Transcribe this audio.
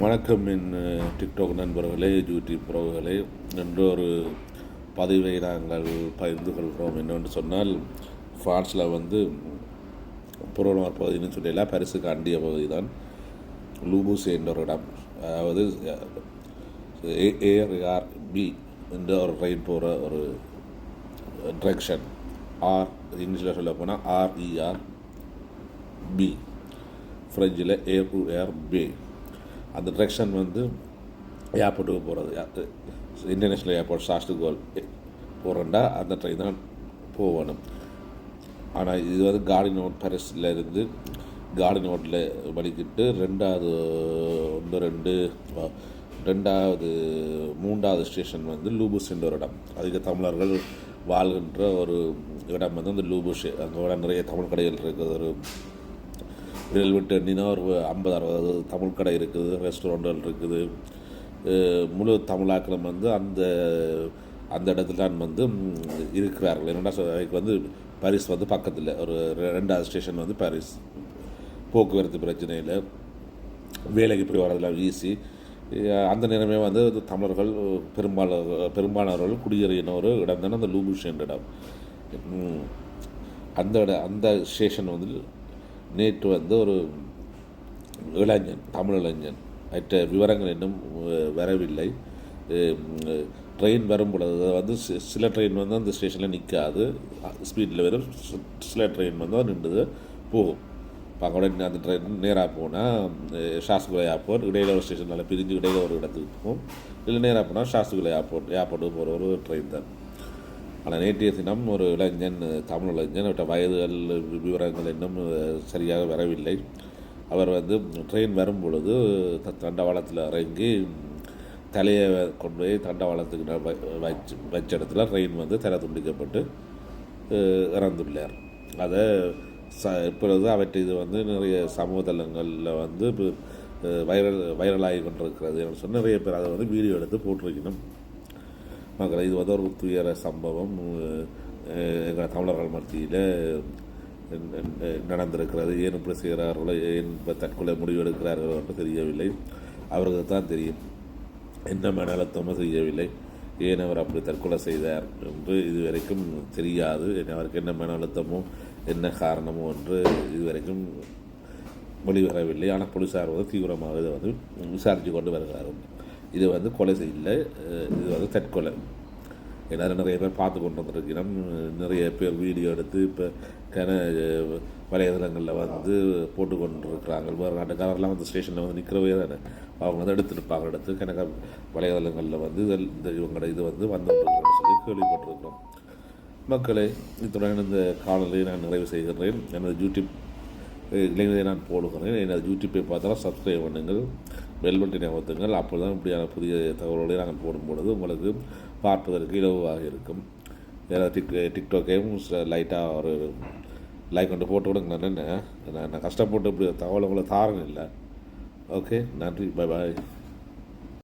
வணக்கம் என் டிக்டாக் நண்பர்களே யூடியூப் உறவுகளே என்றொரு பதிவை நாங்கள் பகிர்ந்து கொள்கிறோம். என்னென்று சொன்னால் ஃப்ரான்ஸில் வந்து புறநகர் பகுதின்னு சொல்லலாம் பரிசுக்கு அண்டிய பகுதி தான் லூபூஸ் என்ற ஒரு இடம். அதாவது ஏஆர் பி என்ற ஒரு ட்ரெயின் போகிற ஒரு ட்ரெக்ஷன் ஆர் இங்கிலீஷில் சொல்ல போனால் ஆர்இஆர் பி. ஃப்ரெஞ்சில் ஏர் டு ஏர் பே அந்த டிரெக்ஷன் வந்து ஏர்போர்ட்டுக்கு போகிறது இன்டர்நேஷ்னல் ஏர்போர்ட் சாஸ்டுகோல் போகிறேன்டா அந்த ட்ரெயின் தான் போகணும். ஆனால் இது வந்து கார்டன் நோட் பரிஸில் இருந்து கார்டன் நோட்டில் வலிக்கிட்டு ரெண்டாவது ஒன்று ரெண்டு ரெண்டாவது மூன்றாவது ஸ்டேஷன் வந்து லூபுஸ் என்ற ஒரு இடம். அதிக தமிழர்கள் வாழ்கின்ற ஒரு இடம் வந்து அந்த லூபுஷ் அங்கே நிறைய தமிழ் கடைகள் இருக்கிற ஒரு விரல் விட்டு எண்ணினா ஒரு ஐம்பது அறுபது தமிழ் கடை இருக்குது ரெஸ்டாரண்ட்கள் இருக்குது. முழு தமிழாக்களும் வந்து அந்த அந்த இடத்துல தான் வந்து இருக்கிறார்கள். என்னென்னா அதுக்கு வந்து பாரிஸ் வந்து பக்கத்தில் ஒரு ரெண்டாவது ஸ்டேஷன் வந்து பாரிஸ். போக்குவரத்து பிரச்சனையில் வேலைக்கு போய் வரதெல்லாம் ஈஸி அந்த நேரமே வந்து தமிழர்கள் பெரும்பாலோ பெரும்பாலானவர்கள் குடியேறின ஒரு இடம் தானே அந்த லூபுஷன் இடம். அந்த இட அந்த ஸ்டேஷன் வந்து நேற்று வந்து ஒரு இளைஞன் தமிழ் இளைஞன். மற்ற விவரங்கள் இன்னும் வரவில்லை. ட்ரெயின் வரும் பொழுது வந்து சில ட்ரெயின் வந்து அந்த ஸ்டேஷனில் நிற்காது ஸ்பீடில் வரும் சில ட்ரெயின் வந்து நின்றுது போகும். பக்கோட அந்த ட்ரெயின் நேராக போனால் ஷாஸ்குலை ஏர்போர்ட் இடையில ஒரு ஸ்டேஷனில் பிரிஞ்சு இடையில ஒரு இடத்துக்கு போகும். இல்லை நேராக போனால் ஷாஸ்குலை ஏர்போர்ட் ஏர்போர்ட்டுக்கு போகிற ஒரு ட்ரெயின் தான். ஆனால் நேற்றைய தினம் ஒரு இளைஞன் தமிழ் இளைஞன் அவற்ற வயதுகள் விவரங்கள் இன்னும் சரியாக வரவில்லை. அவர் வந்து ட்ரெயின் வரும் பொழுது தண்டவாளத்தில் இறங்கி தலையை கொண்டு போய் தண்டவாளத்துக்கு வச்சு வச்ச இடத்துல ட்ரெயின் வந்து தலை துண்டிக்கப்பட்டு இறந்துள்ளார். அதை ச இப்பொழுது அவற்றை இது வந்து நிறைய சமூக தளங்களில் வந்து வைரல் வைரலாகி கொண்டிருக்கிறது என்று நிறைய பேர் அதை வந்து வீடியோ எடுத்து போட்டிருக்கணும். மக்களை இது வந்து ஒரு துயர சம்பவம். எங்கள் தமிழர்கள் மத்தியில் நடந்திருக்கிறது. ஏன் இப்படி செய்கிறார்களோ ஏன் இப்போ தற்கொலை முடிவு எடுக்கிறார்களோ என்று தெரியவில்லை. அவர்களுக்கு தான் தெரியும். என்ன மன அழுத்தமும் செய்யவில்லை. ஏன் அவர் அப்படி தற்கொலை செய்தார் என்று இதுவரைக்கும் தெரியாது. அவருக்கு என்ன மன அழுத்தமோ என்ன காரணமோ என்று இதுவரைக்கும் வெளிவரவில்லை. ஆனால் போலீஸார் வந்து தீவிரமாக இதை வந்து விசாரித்து கொண்டு வருகிறார்கள். இது வந்து கொலை செய்யல இது வந்து தற்கொலை. ஏன்னா நிறைய பேர் பார்த்து கொண்டு வந்திருக்கிறோம். நிறைய பேர் வீடியோ எடுத்து இப்போ கன வலைதளங்களில் வந்து போட்டு கொண்டிருக்கிறாங்க. வேறு நாட்டுக்காரர்லாம் வந்து ஸ்டேஷனில் வந்து நிற்கிறவே தானே அவங்க வந்து எடுத்துருப்பாங்க எடுத்து கணக்க வலைதளங்களில் வந்து இந்த இவங்களோட இது வந்து வந்துருக்குன்னு சொல்லி கேள்விப்பட்டிருக்கிறோம். மக்களே இத்துடன் இந்த காணொலியை நான் நிறைவு செய்கிறேன். எனது யூடியூப் இளைஞரை நான் போடுகிறேன். எனது யூடியூப்பை பார்த்தாலும் சப்ஸ்கிரைப் பண்ணுங்கள். பெல் பட்டனை அமர்த்துங்கள் அப்போ தான் இப்படியான புதிய தகவல்களை நாங்கள் போடும்பொழுது உங்களுக்கு பார்ப்பதற்கு இலவாக இருக்கும். ஏன்னா டிக் டிக்டாக்கையும் லைட்டாக ஒரு லைக் கொண்டு போட்டு விடுங்க. நான் என்ன நான் கஷ்டப்பட்டு இப்படி தகவல் உங்களை தாரணும் இல்லை. ஓகே நன்றி. பாய் பாய்